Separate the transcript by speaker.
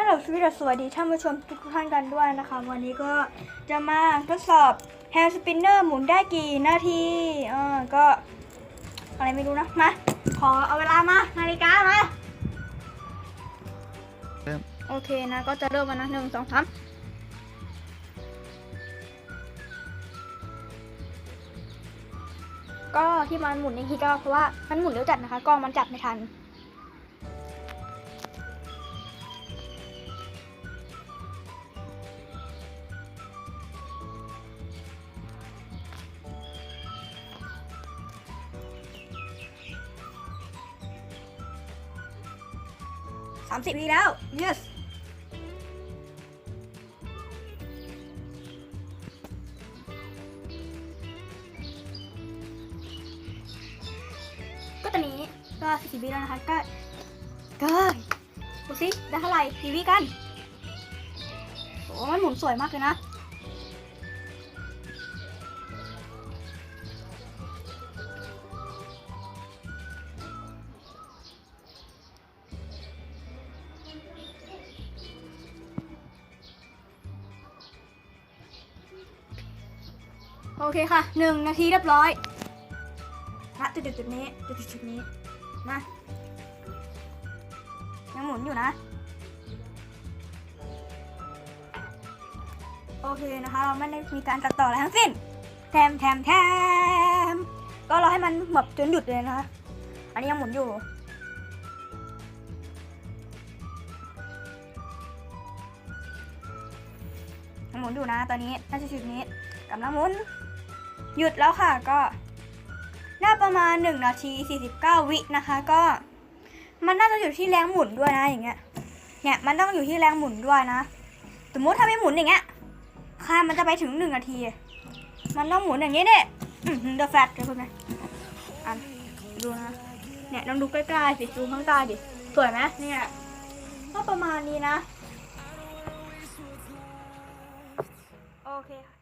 Speaker 1: ฮัลโหลสวัสดีท่านผู้ชมทุกท่านกันด้วยนะคะ วันนี้ก็จะมาทดสอบ Hair Spinner หมุนได้กี่นาทีเออก็อะไรไม่รู้นะ มา ขอเอาเวลามา นาฬิกามา
Speaker 2: เริ่ม
Speaker 1: โอเคนะ ก็จะเริ่มแล้วนะหนึ่งสองสามก็ที่มันหมุนอย่างนี้ก็เพราะว่ามันหมุนเร็วจัดนะคะกล้องมันจับไม่ทัน สามสิบวิแล้ว yes ก็ตอนนี้ก็สี่สิบวิแล้วนะคะ ก็ก็ดูสิได้เท่าไหร่กี่วิกัน โอ้มันหมุนสวยมากเลยนะ โอเคค่ะหนึ่งนาทีเรียบร้อยณจุดจุดนี้จุดจุดจุดนี้มายังหมุนอยู่นะ โอเคนะคะ เราไม่ได้มีการตัดต่ออะไรทั้งสิ้นแทมแทมแทมก็รอให้มันแบบจนหยุดเลยนะคะ อันนี้ยังหมุนอยู่ยังหมุนอยู่นะตอนนี้น่าจะจุดนี้กำลังหมุน หยุดแล้วค่ะก็น่าประมาณ 1 นาที 49 วินะคะ ก็ มันน่าจะอยู่ที่แรงหมุนด้วยนะอย่างเงี้ยเนี่ยมันต้องอยู่ที่แรงหมุนด้วยนะ สมมติถ้าไม่หมุนอย่างเงี้ยค่ามันจะไปถึง 1 นาที มันต้องหมุนอย่างนี้เนี่ยเดอะแฟตเลยคุณไหมอะดูนะเนี่ยลองดูใกล้ๆสิดูข้างใต้ดิสวยไหมเนี่ยก็ประมาณนี้นะ โอเคค่ะ